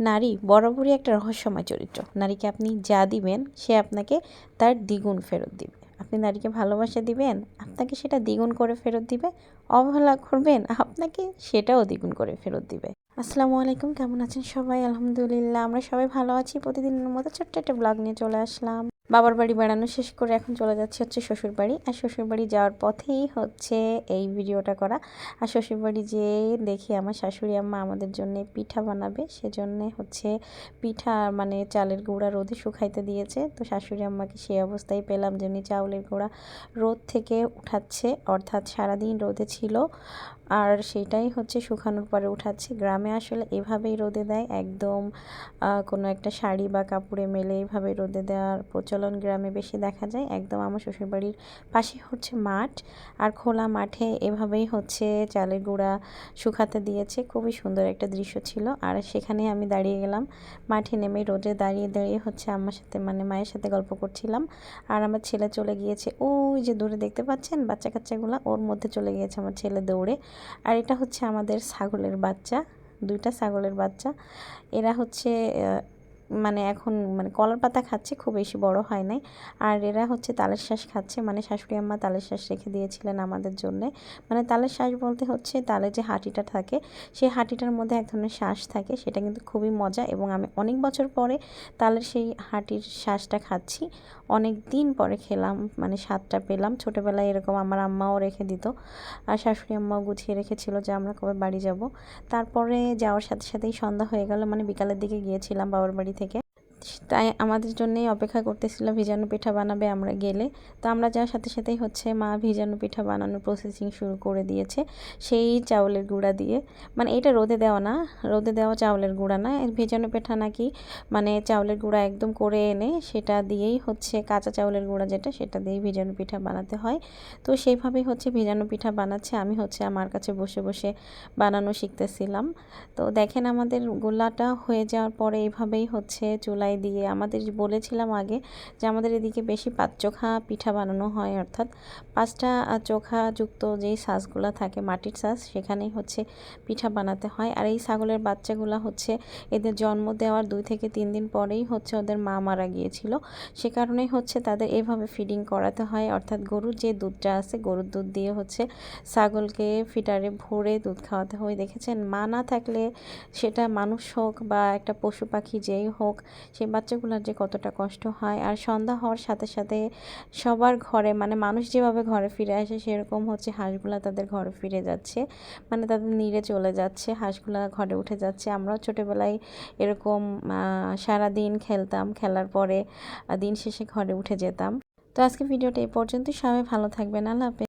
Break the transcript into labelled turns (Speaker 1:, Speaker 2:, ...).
Speaker 1: নারী বরাবরই একটা রহস্যময় চরিত্র। নারীকে আপনি যা দিবেন, সে আপনাকে তার দ্বিগুণ ফেরত দিবে। আপনি নারীকে ভালোবাসা দিবেন, আপনাকে সেটা দ্বিগুণ করে ফেরত দিবে। অবহেলা করবেন, আপনাকে সেটাও দ্বিগুণ করে ফেরত দিবে। আসসালামু আলাইকুম, কেমন আছেন সবাই? আলহামদুলিল্লাহ, আমরা সবাই ভালো আছি। প্রতিদিনের মতো ছোট্ট একটা ব্লগ নিয়ে চলে আসলাম। বাবার বাড়ি বেড়ানো শেষ করে এখন চলে যাচ্ছে হচ্ছে শ্বশুর বাড়ি। আর শ্বশুর বাড়ি যাওয়ার পথেই হচ্ছে এই ভিডিওটা করা। আর শ্বশুর বাড়ি যেয়ে দেখি আমার শাশুড়ি আম্মা আমাদের জন্য পিঠা বানাবে। সেজন্যে হচ্ছে পিঠা মানে চালের গুঁড়া রোদে শুকাইতে দিয়েছে। তো শাশুড়ি আম্মাকে সেই অবস্থায় পেলাম যেমনি চাউলের গুঁড়া রোদ থেকে উঠাচ্ছে। অর্থাৎ সারাদিন রোদে ছিল। আর সেটাই হচ্ছে শুকানোর পরে উঠাচ্ছি। গ্রামে আসলে এভাবেই রোদে দেয়। একদম কোনো একটা শাড়ি বা কাপড়ে মেলে এইভাবে রোদে দেওয়ার প্রচলন গ্রামে বেশি দেখা যায়। একদম আমার শ্বশুরবাড়ির পাশে হচ্ছে মাঠ আর খোলা মাঠে এভাবেই হচ্ছে চালের গুঁড়া শুকাতে দিয়েছে। খুবই সুন্দর একটা দৃশ্য ছিল। আর সেখানে আমি দাঁড়িয়ে গেলাম। মাঠে নেমে রোদে দাঁড়িয়ে দাঁড়িয়ে হচ্ছে আমার সাথে মানে মায়ের সাথে গল্প করছিলাম। আর আমার ছেলে চলে গিয়েছে। ওই যে দূরে দেখতে পাচ্ছেন? বাচ্চা কাচ্চাগুলো ওর মধ্যে চলে গিয়েছে আমার ছেলে দৌড়ে। আর এটা হচ্ছে আমাদের ছাগলের বাচ্চা দুইটা ছাগলের বাচ্চা। এরা হচ্ছে মানে এখন মানে কলার পাতা খাচ্ছে, খুব বেশি বড় হয় নাই। আর এরা হচ্ছে তালের শ্বাস খাচ্ছে মানে শাশুড়ি আম্মা তালের শ্বাস রেখে দিয়েছিলেন আমাদের জন্য। মানে তালের শ্বাস বলতে হচ্ছে তালের যে হাঁটিটা থাকে, সেই হাঁটিটার মধ্যে এক ধরনের শ্বাস থাকে, সেটা কিন্তু খুবই মজা। এবং আমি অনেক বছর পরে তালের সেই হাঁটির শ্বাসটা খাচ্ছি। অনেক দিন পরে খেলাম মানে স্বাদটা পেলাম। ছোটোবেলায় এরকম আমার আম্মাও রেখে দিত, আর শাশুড়ি আম্মাও গুছিয়ে রেখেছিল যে আমরা কবে বাড়ি যাব। তারপরে যাওয়ার সাথে সাথেই সন্ধ্যা হয়ে গেল মানে বিকালের দিকে গিয়েছিলাম বাবার বাড়ি তাই আমাদের জন্যই অপেক্ষা করতেছিল, ভিজানো পিঠা বানাবে আমরা গেলে। তো আমরা যাওয়ার সাথে সাথেই হচ্ছে মা ভিজানো পিঠা বানানোর প্রসেসিং শুরু করে দিয়েছে, সেই চাউলের গুঁড়া দিয়ে। মানে এটা রোদে দেওয়া না, রোদে দেওয়া চাউলের গুঁড়া না ভিজানো পিঠা নাকি মানে চাউলের গুঁড়া একদম করে এনে সেটা দিয়েই হচ্ছে কাঁচা চাউলের গুঁড়া যেটা, সেটা দিয়েই ভিজানো পিঠা বানাতে হয়। তো সেইভাবেই হচ্ছে ভিজানো পিঠা বানাচ্ছে, আমি হচ্ছে আমার কাছে বসে বসে বানানো শিখতেছিলাম। তো দেখেন আমাদের গোলাটা হয়ে যাওয়ার পরে এইভাবেই হচ্ছে চুলায় কড়াই দিয়ে আমাদের বলেছিলাম আগে যে আমাদের এদিকে বেশি পাঁচ চোখা পিঠা বানানো হয়, অর্থাৎ পাঁচটা চোখা যুক্ত যেই সাজগুলো থাকে মাটির সাজ সেখানেই হচ্ছে পিঠা বানাতে হয়। আর এই ছাগলের বাচ্চাগুলো হচ্ছে এদের জন্ম দেওয়ার দুই থেকে তিন দিন পরেই হচ্ছে ওদের মা মারা গিয়েছিল। সে কারণেই হচ্ছে তাদের এভাবে ফিডিং করাতে হয়, অর্থাৎ গরুর যে দুধটা আছে গরুর দুধ দিয়ে হচ্ছে ছাগলকে ফিটারে ভরে দুধ খাওয়াতে হয়। দেখেছেন? মা না থাকলে সেটা মানুষ হোক বা একটা পশু পাখি যেই হোক সেই বাচ্চাগুলোর যে কতটা কষ্ট হয় আর সন্ধ্যা হওয়ার সাথে সাথে সবার ঘরে মানে মানুষ যেভাবে ঘরে ফিরে আসে সেরকম হচ্ছে হাঁসগুলা তাদের ঘরে ফিরে যাচ্ছে। মানে তাদের নিড়ে চলে যাচ্ছে, হাঁসগুলা ঘরে উঠে যাচ্ছে। আমরাও ছোটোবেলায় এরকম সারা দিন খেলতাম, খেলার পরে দিন শেষে ঘরে উঠে যেতাম। তো আজকে ভিডিওটা এই পর্যন্তই। সবাই ভালো থাকবেন। আল্লাহ